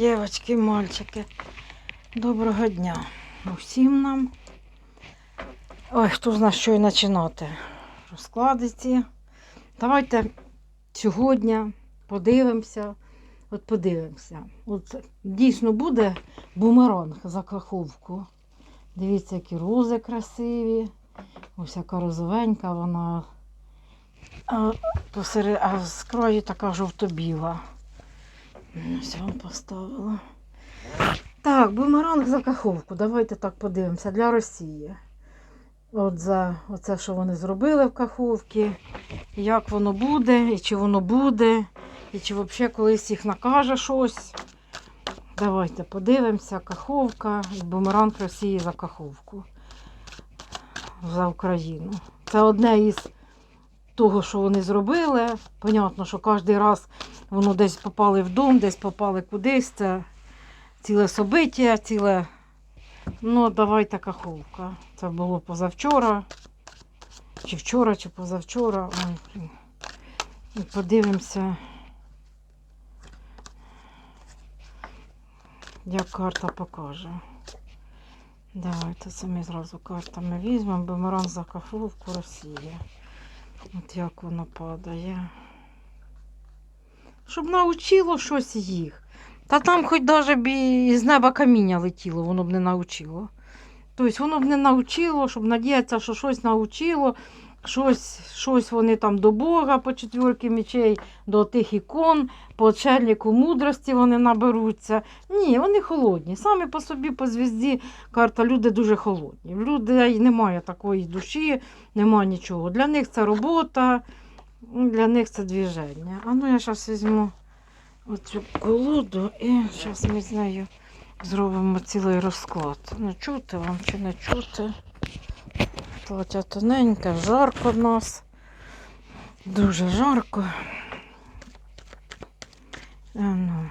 Дівчатки, мальчики, доброго дня усім нам. Ой, хто з нас що і починати? Розклади ці. Давайте сьогодні подивимося. От подивимося. От дійсно буде бумеранг за каховку. Дивіться, які рози красиві. Ось яка розовенька вона. А, посеред... а з краю така жовто-біла. Ось поставила. Так, бумеранг за каховку. Давайте так подивимося для Росії. От за оце, що вони зробили в каховці, як воно буде, і чи воно буде, і чи взагалі колись їх накаже щось. Давайте подивимося, каховка бумеранг Росії за каховку. За Україну. Це одне із того, що вони зробили. Понятно, що кожен раз воно десь попали в дом, десь попали кудись. Це ціле собиття, ціле. Ну, давайте каховка. Це було позавчора. Чи вчора, чи позавчора. Ой. І подивимося, як карта покаже. Давайте ми зразу картами візьмемо. Бумеранг за каховку Росія. От як воно падає. Щоб навчило щось їх. Та там хоч навіть і з неба каміння летіло, воно б не навчило. Тобто воно б не навчило, щоб надіятися, що щось навчило, щось, щось вони там до Бога по четвірки мечей, до тих ікон, по чельнику мудрості вони наберуться. Ні, вони холодні. Самі по собі, по звізді, карта люди дуже холодні. В людей немає такої душі, немає нічого. Для них це робота, для них це движення. А ну я зараз візьму оцю колоду і зараз ми з нею зробимо цілий розклад. Ну, чути вам чи не чути. Платя тоненька, жарко в нас. Дуже жарко. Ну.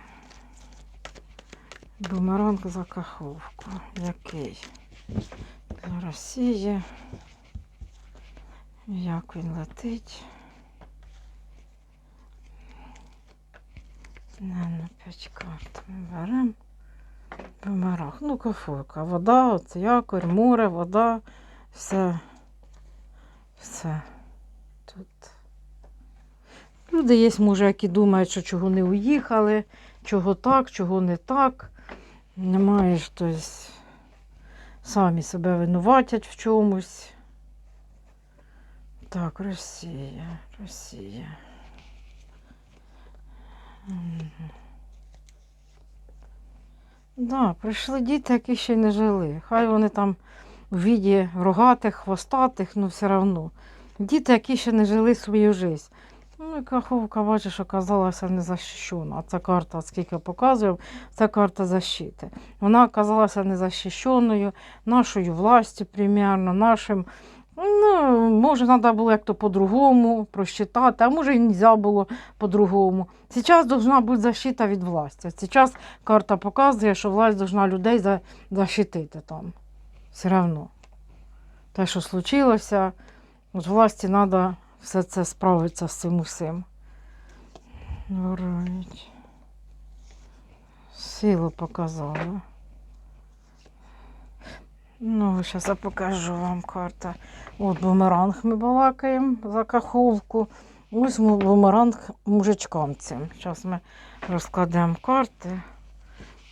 Бумеранг за каховку. Який? Для Росії. Як він летить? На, на 5 карт ми беремо. Бумеранг. Ну, каховка. Вода, оце якорь, море, вода, все. Все. Тут. Люди є, може, які думають, що чого не уїхали, чого так, чого не так. Немає щось. Самі себе винуватять в чомусь. Так, Росія, Росія. Да, прийшли діти, які ще не жили. Хай вони там у віді рогатих, хвостатих, ну все одно. Діти, які ще не жили свою життя. Ну, і Каховка, бачиш, оказалася незахищена. А ця карта, скільки показував, це карта защити. Вона оказалася незахищеною, нашою властю, примерно, нашим. Ну, може, треба було як-то по-другому просчитати, а може і не можна було по-другому. Зараз повинна бути защита від власті. Зараз карта показує, що власть повинна людей защитити там. Все одно. Те, що случилося, от власті треба все це справитися з цим усім. Врають. Силу показала. Ну, зараз я покажу вам карта. От бумеранг ми балакаємо за каховку. Ось бумеранг мужичкам цим. Зараз ми розкладемо карти.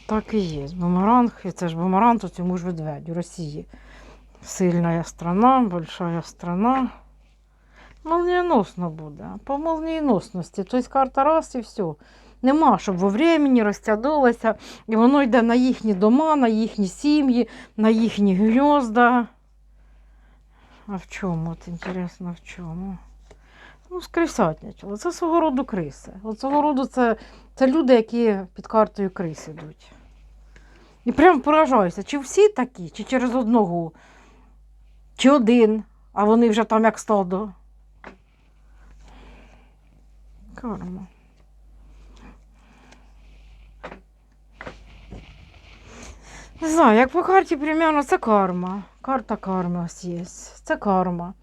Так і є. Бумеранг, і це ж бумеранг, тут йому ж ведведь Росії. Сильна страна, большая страна. Молнієносно буде. По молнієносності. Тобто карта раз і все. Нема, щоб во времені розтягнулося, і воно йде на їхні дома, на їхні сім'ї, на їхні гнізда. А в чому? От інтересно, в чому? Ну, скрисятнячало. Це свого роду криси. От свого роду це, це люди, які під картою крис ідуть. І прям поражаюся, чи всі такі, чи через одного, чи один, а вони вже там як стадо. Карма. Не знаю, як по карті примерно це карма. Карта карми ось є. Це карма.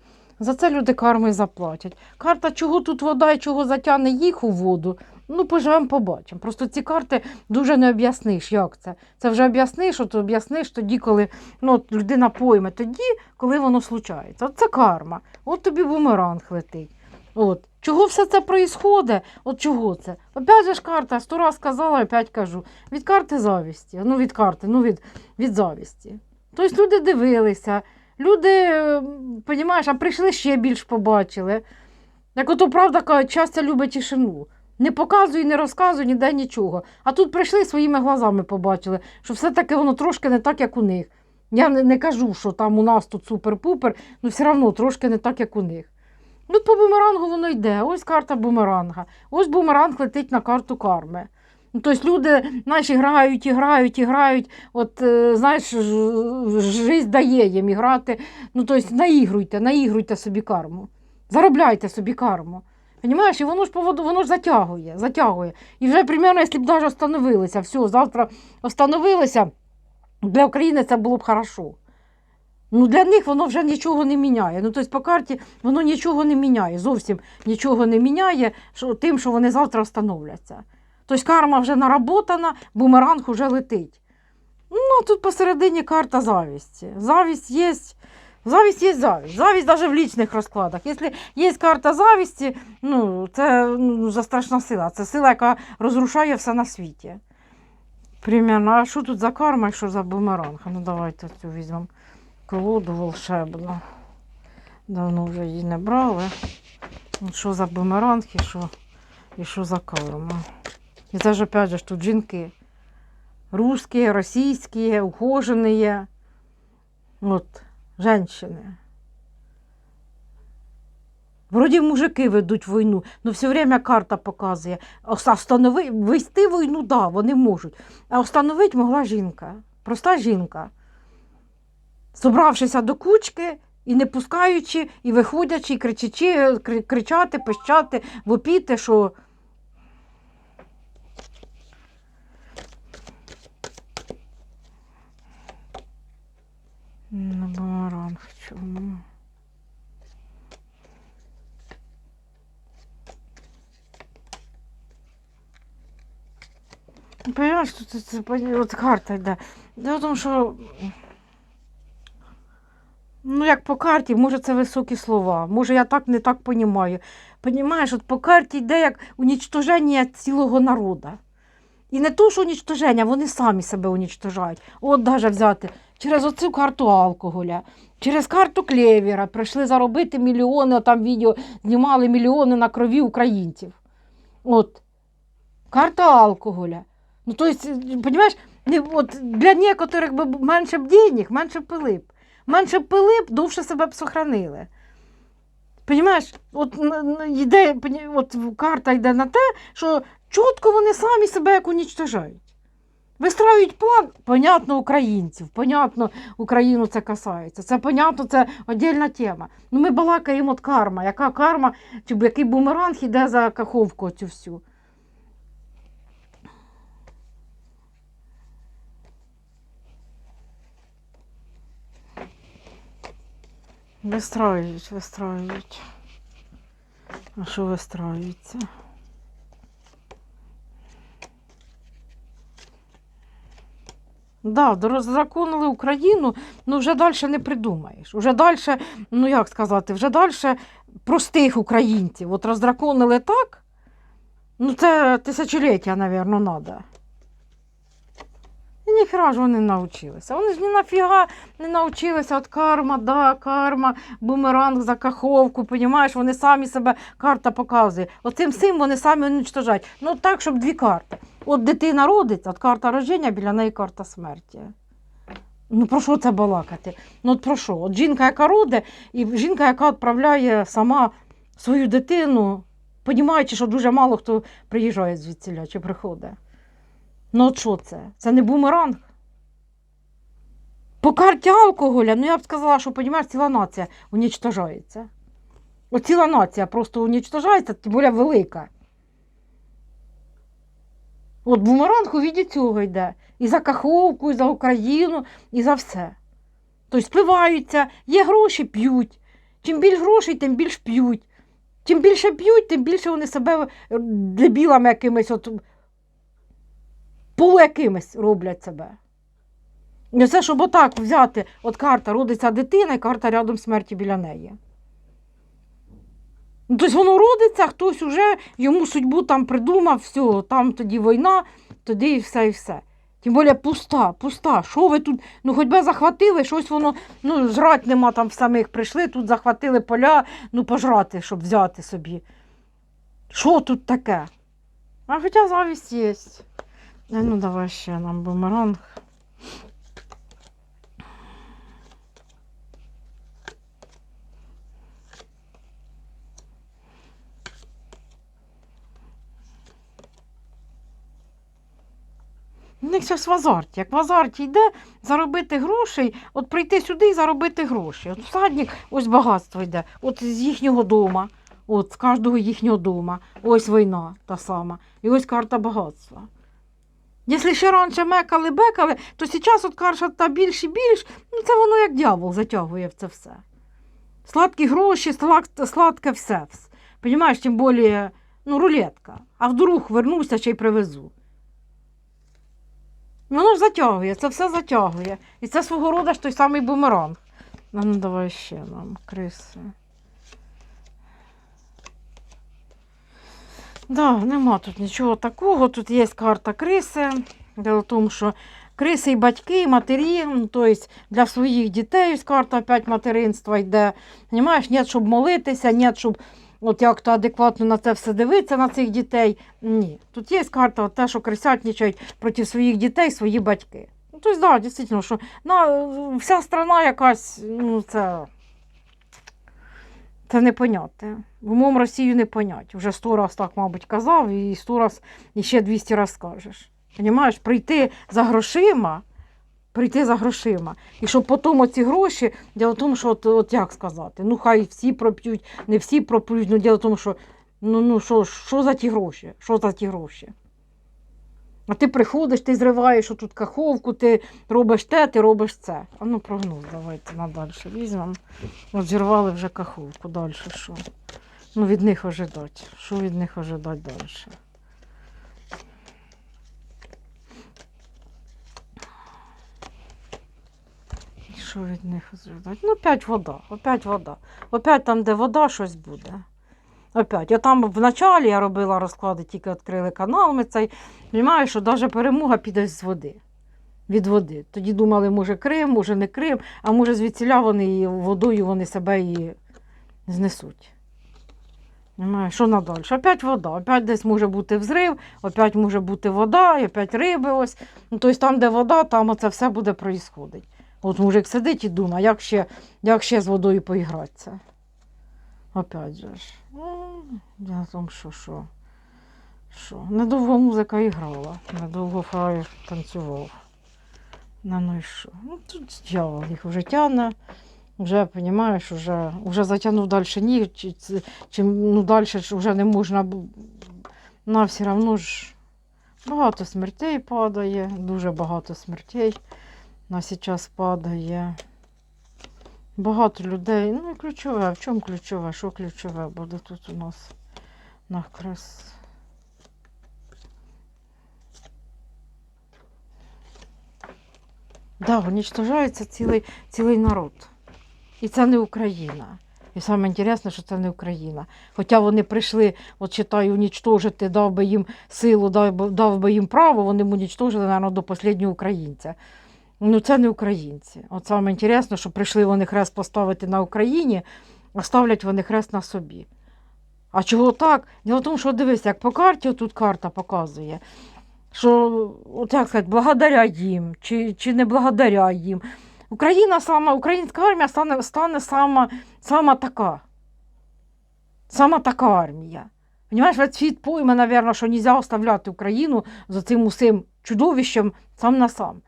За це люди карми заплатять. Карта, чого тут вода і чого затягне їх у воду, ну поживемо, побачимо. Просто ці карти дуже не об'ясниш, як це. Це вже об'ясниш, от об'ясниш тоді, коли ну, от людина пойме, тоді, коли воно случається. От це карма. От тобі бумеранг летить. От. Чого все це проїсходить? От чого це? Опять же ж карта, сто раз сказала, опять кажу. Від карти завісті. Ну, від карти, ну від, від завісті. Тобто люди дивилися, люди, розумієш, а прийшли ще більш побачили. Як ото правда кажуть, щастя любить тишину. Не показуй, не розказуй ніде нічого. А тут прийшли своїми глазами побачили, що все-таки воно трошки не так, як у них. Я не, не кажу, що там у нас тут супер-пупер, але все одно трошки не так, як у них. Ну, по бумерангу воно йде. Ось карта бумеранга. Ось бумеранг летить на карту карми. Ну, тобто люди наші грають і грають і грають. От, е, знаєш, ж- жизнь дає їм і грати. Ну, тобто наігруйте, наігруйте собі карму. Заробляйте собі карму. Понімаєш, і воно ж поводу, воно ж затягує, затягує. І вже, примерно, якщо б навіть остановилися, все, завтра остановилися, для України це було б хорошо. Ну, для них воно вже нічого не міняє. Ну, тобто по карті воно нічого не міняє, зовсім нічого не міняє що, тим, що вони завтра встановляться. Тобто карма вже наработана, бумеранг вже летить. Ну, а тут посередині карта завісті. Завість є. Завість є завість. Завість навіть в лічних розкладах. Якщо є карта завісті, ну, це ну, за страшна сила. Це сила, яка розрушає все на світі. Примерно. А що тут за карма і що за бумеранг? Ну, давайте цю візьмемо колоду волшебну. Давно вже її не брали. Ну, Що за бумеранг і що, і що за карма. І це ж опять же тут жінки. Русські, російські, ухожені. От, женщини. Вроді мужики ведуть війну, але все время карта показує. Ос- Останови, вести війну, да, вони можуть. А остановити могла жінка. Проста жінка. Собравшися до кучки і не пускаючи, і виходячи, і кричачи, кричати, пищати, вопіти, що На бумеранг чому? Ну, тут це, от карта йде. Дело в що ну, як по карті, може це високі слова, може я так не так понімаю. Понімаєш, от по карті йде як унічтоження цілого народу. І не то, що унічтоження, вони самі себе унічтожають. От даже взяти через оцю карту алкоголя, через карту клевера прийшли заробити мільйони, там відео знімали мільйони на крові українців. От. Карта алкоголя. Ну, то есть, от для некоторих би менше б денег, менше б пили б. Менше б пили б, довше себе б сохранили. Понимаєш, от, йде, от карта йде на те, що чітко вони самі себе як унічтожають. Вистраюють план, понятно, українців, понятно, Україну це касається. Це понятно, це віддільна тема. Ну, ми балакаємо от карма. Яка карма, чи який бумеранг іде за каховку цю всю. Вистраюють, вистраюють. А що вистраюється? Да, роздраконили Україну, ну вже далі не придумаєш. Уже далі, ну як сказати, вже далі простих українців. От роздраконили так, ну це тисячоліття, мабуть, треба. І ніхера ж вони навчилися. Вони ж ні нафіга не навчилися. От карма, да, карма, бумеранг за каховку, понімаєш, вони самі себе карта показує. Оцим всім вони самі уничтожають. Ну так, щоб дві карти. От дитина родиться, от карта рождення, біля неї карта смерті. Ну про що це балакати? Ну от про що? От жінка, яка родить, і жінка, яка відправляє сама свою дитину, понімаючи, що дуже мало хто приїжджає звідсіля чи приходить. Ну от що це? Це не бумеранг. По карті алкоголя, ну я б сказала, що понімаєш, ціла нація унічтожається. От ціла нація просто унічтожається, тим більше велика. От бумеранг у віді цього йде. І за Каховку, і за Україну, і за все. Тобто спиваються, є гроші, п'ють. Чим більш грошей, тим більш п'ють. Чим більше п'ють, тим більше вони себе е, дебілами якимись, от, полуякимись роблять себе. І це, щоб отак взяти, от карта родиться дитина, і карта рядом смерті біля неї. Ну, Тобто воно родиться, хтось уже йому судьбу там придумав, все, там тоді війна, тоді і все, і все. Тим більше пуста, пуста. Що ви тут? Ну, хоч би захватили, щось воно, ну, жрать нема там самих прийшли, тут захватили поля, ну, пожрати, щоб взяти собі. Що тут таке? А хоча завість є. Е, Ну, давай ще нам бумеранг. У них зараз в азарті. Як в азарті йде заробити грошей, от прийти сюди і заробити гроші. От всадник, ось багатство йде, от з їхнього дома, от з кожного їхнього дома. Ось війна та сама. І ось карта багатства. Якщо ще раніше мекали, бекали, то зараз от карта та більш і більш, ну це воно як дьявол затягує в це все. Сладкі гроші, слад- сладке все. Понімаєш, тим більше, ну, рулетка. А вдруг вернуся ще й привезу. Воно ж затягує, це все затягує. І це свого роду ж той самий бумеранг. Ну давай ще нам криси. Да, нема тут нічого такого. Тут є карта криси. Дело в тому, що криси і батьки, і матері, тобто для своїх дітей карта опять материнства йде. Понимаєш, ні, щоб молитися, ні, щоб от як-то адекватно на це все дивитися, на цих дітей. Ні. Тут є карта, те, що крисятничають проти своїх дітей, свої батьки. Ну, тобто, да, дійсно, що на, вся страна якась, ну, це. Це не поняти. В умом Росію не понять. Вже сто раз так, мабуть, казав, і сто раз, і ще 200 раз скажеш. Понімаєш, прийти за грошима, прийти за грошима. І щоб потім оці гроші, діло в тому, що от, от як сказати, ну хай всі проп'ють, не всі проп'ють, ну діло в тому, що ну, ну що, що за ті гроші? Що за ті гроші? А ти приходиш, ти зриваєш отут каховку, ти робиш те, ти робиш це. А ну прогноз давайте надальше візьмемо. От зірвали вже каховку, далі що? Ну, від них ожидати. Що від них ожидати далі? Що від них ожидати? Ну, опять вода, опять вода. Опять там, де вода, щось буде. Опять. Я там в началі я робила розклади, тільки відкрили канал. Ми цей. Розумієш, що навіть перемога піде з води. Від води. Тоді думали, може Крим, може не Крим, а може звідсіля вони водою вони себе і знесуть. Що надалі? Опять вода, опять десь може бути взрив, опять може бути вода, і опять риби ось. Ну, тобто там, де вода, там оце все буде проїсходити. От мужик сидить і думає, як ще, як ще з водою поігратися. Опять же ж. Ну, я тому, що що. Що? Недовго музика і грала, недовго фраєр танцював. Ну, ну і що? Ну, тут дьявол їх вже тягне, вже, розумієш, вже, вже затягнув далі ні, чи, чим ну, далі вже не можна. На все одно ж багато смертей падає, дуже багато смертей на зараз падає. Багато людей. Ну і ключове. В чому ключове? Що ключове буде тут у нас на крес? Да, уничтожається цілий, цілий народ. І це не Україна. І саме інтересне, що це не Україна. Хоча вони прийшли, от читаю, унічтожити, дав би їм силу, дав би, дав би їм право, вони б унічтожили, мабуть, до останнього українця. Ну, це не українці. От саме інтересно, що прийшли вони хрест поставити на Україні, а ставлять вони хрест на собі. А чого так? Діло в тому, що дивись, як по карті, тут карта показує, що, от як сказати, благодаря їм, чи, чи не благодаря їм. Україна сама, українська армія стане, стане сама, сама така. Сама така армія. Понимаєш, світ пойме, мабуть, що не можна оставляти Україну за цим усім чудовищем сам на сам.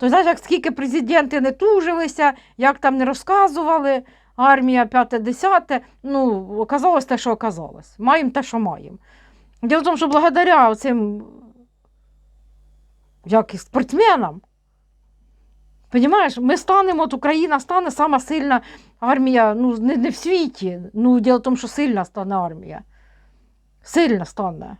То знаєш, як скільки президенти не тужилися, як там не розказували, армія п'яте-десяте, ну, оказалось те, що оказалось. Маємо те, що маємо. Діло в тому, що благодаря цим як і спортсменам, Понімаєш, ми станемо, от Україна стане сама сильна армія, ну, не, не в світі. Ну, діло в тому, що сильна стане армія. Сильна стане.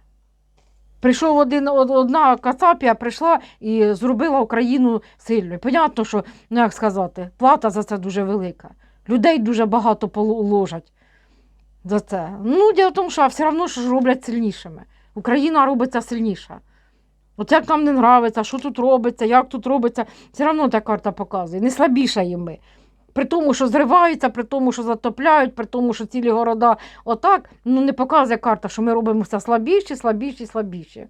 Прийшов один, одна кацапія, прийшла і зробила Україну сильною. Понятно, що, ну як сказати, плата за це дуже велика. Людей дуже багато положать за це. Ну, діло в тому, що все одно ж роблять сильнішими. Україна робиться сильніша. От як нам не нравиться, що тут робиться, як тут робиться, все одно та карта показує. Не слабішаємо ми. При тому, що зриваються, при тому, що затопляють, при тому, що цілі города отак, ну не показує карта, що ми робимо все слабіші, слабіші, слабіші.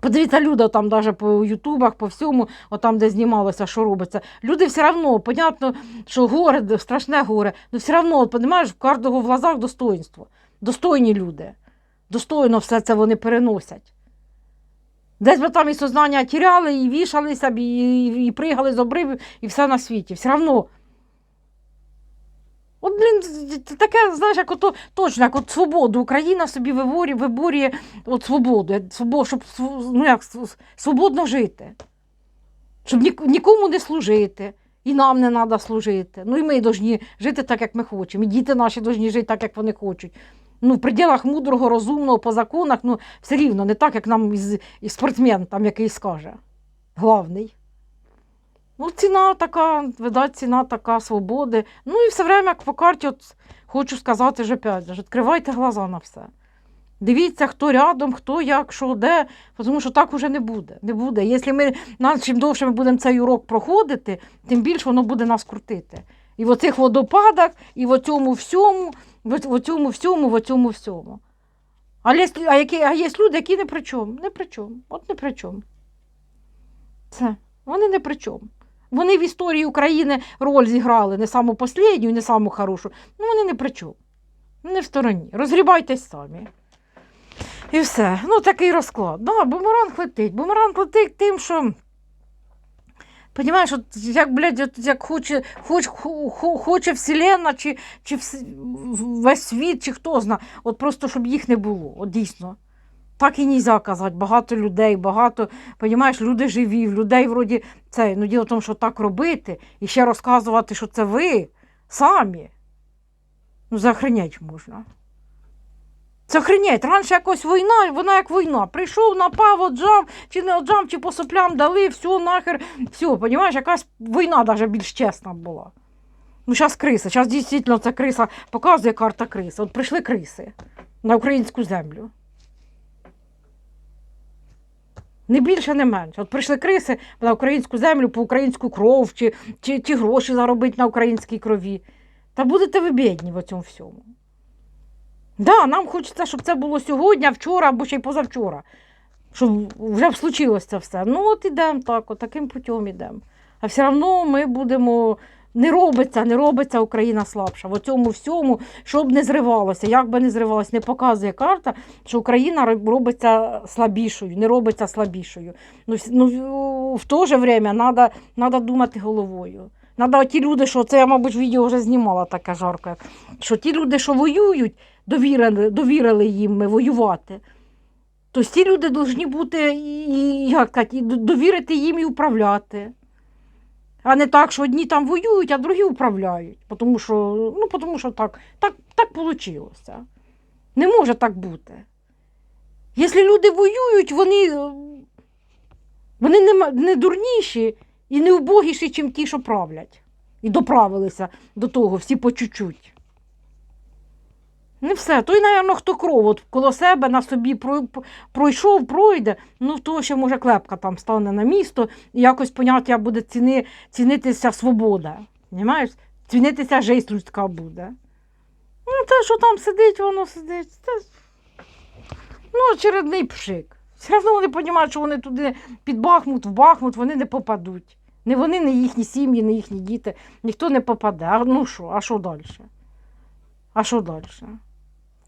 Подивіться, люди там навіть по Ютубах, по всьому, отам, де знімалося, що робиться. Люди все одно, понятно, що горе, страшне горе, але все одно, розумієш, в кожного в глазах достоинство. Достойні люди. Достойно все це вони переносять. Десь би там і сознання тіряли, і вішалися б, і, і, і пригали з обривів, і все на світі. Все одно. От, блін, таке, знаєш, як ото, точно, як от свободу. Україна собі виборює, виборює от свободу, як щоб ну, як, свободно жити. Щоб нікому не служити. І нам не треба служити. Ну і ми повинні жити так, як ми хочемо. І діти наші повинні жити так, як вони хочуть. Ну, в пределах мудрого, розумного, по законах, ну, все рівно, не так, як нам із, із спортсмен там якийсь скаже. Главний. Ну, ціна така, видать, ціна така свободи. Ну і все время, по карті, от, хочу сказати ж опять, же, відкривайте глаза на все. Дивіться, хто рядом, хто як, що, де, тому що так уже не буде. Не буде. Якщо ми, нас, чим довше ми будемо цей урок проходити, тим більше воно буде нас крутити. І в оцих водопадах, і в оцьому всьому, в оцьому всьому, в оцьому всьому. А є, а, які, а є люди, які не при чому. Не при чому. От не при чому. Це. Вони не при чому. Вони в історії України роль зіграли не саму последню, не саму хорошу. Ну, вони не при чому. Не в стороні. Розгрібайтесь самі. І все. Ну, такий розклад. Да, бумеранг летить. Бумеранг летить тим, що. Понімаєш, от як, блядь, от як хоче, хоч, хо- хо- хоче Вселенна, чи, чи весь світ, чи хто зна, от просто щоб їх не було. От дійсно. Так і нельзя казати. Багато людей, багато, понімаєш, люди живі, людей вроді це. Ну, діло в тому, що так робити і ще розказувати, що це ви самі. Ну, захренять можна. Це охренеть. Раніше якось війна, вона як війна. Прийшов, напав, отжав, чи не отжав, чи по соплям дали, все, нахер, все, понімаєш, якась війна навіть більш чесна була. Ну, зараз криса. Зараз дійсно ця криса показує карта криси. От прийшли криси на українську землю. Не більше, не менше. От прийшли криси на українську землю по українську кров, чи, чи, чи гроші заробити на українській крові. Та будете ви бідні в цьому всьому. Да, нам хочеться, щоб це було сьогодні, вчора або ще й позавчора. Щоб вже случилось це все. Ну, от ідемо так, от таким путем ідемо. А все одно ми будемо. Не робиться, не робиться Україна слабша. В цьому всьому, щоб не зривалося, як би не зривалося, не показує карта, що Україна робиться слабішою, не робиться слабішою. Ну, ну в то же время треба надо думати головою. Надо ті люди, що це я, мабуть, відео вже знімала таке жарке, що ті люди, що воюють, довірили, довірили їм воювати. То ті люди повинні бути і, як і довірити їм і управляти. А не так, що одні там воюють, а другі управляють. Тому що, ну, тому що так, так, так вийшло. Не може так бути. Якщо люди воюють, вони, вони не, не дурніші і не убогіші, ніж ті, що правлять. І доправилися до того, всі по чуть-чуть. Не все. Той, напевно, хто кров от коло себе на собі пройшов, пройде, ну то ще може клепка там стане на місто, і якось поняття буде ціни, цінитися свобода. Понімаєш? Цінитися життя людська буде. Ну, те, що там сидить, воно сидить. Це... Ну, очередний пшик. Все одно вони розуміють, що вони туди під Бахмут, в Бахмут, вони не попадуть. Не вони, не їхні сім'ї, не їхні діти. Ніхто не попаде. А ну що, а що далі? А що далі?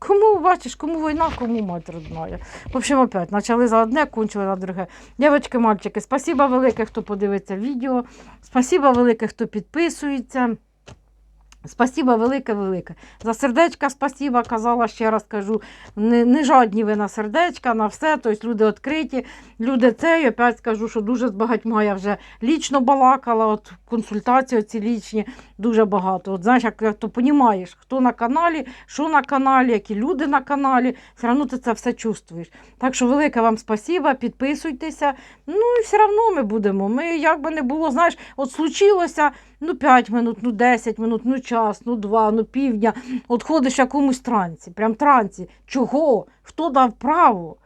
Кому бачиш, кому війна, кому мать родная. В общем, опять почали за одне, кончили за друге. Дівчатки, мальчики, спасибо велике, хто подивиться відео. Спасибо велике, хто підписується. Спасіба велике-велике. За сердечка спасіба, казала, ще раз кажу. Не, не жадні ви на сердечка, на все. Тобто люди відкриті, люди це. І опять скажу, що дуже з багатьма я вже лічно балакала, от консультації ці лічні дуже багато. От знаєш, як, як то розумієш, хто на каналі, що на каналі, які люди на каналі, все одно ти це все чувствуєш. Так що велике вам спасіба, підписуйтеся. Ну і все одно ми будемо. Ми як би не було, знаєш, от случилося ну 5 минут, ну 10 минут, ну час, ну 2, ну півдня. От ходиш в якомусь трансі, прям трансі. Чого? Хто дав право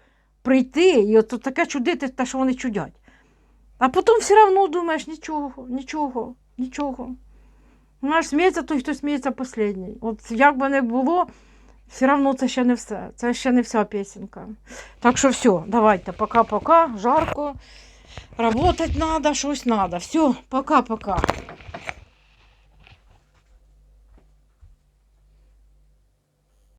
прийти і от таке чудити, те, що вони чудять. А потім все одно думаєш, нічого, нічого, нічого. Знаєш, сміється той, хто сміється останній. От як би не було, все одно це ще не все. Це ще не вся пісенька. Так що все, давайте, пока-пока, жарко. Работать надо, щось надо. Все, пока-пока.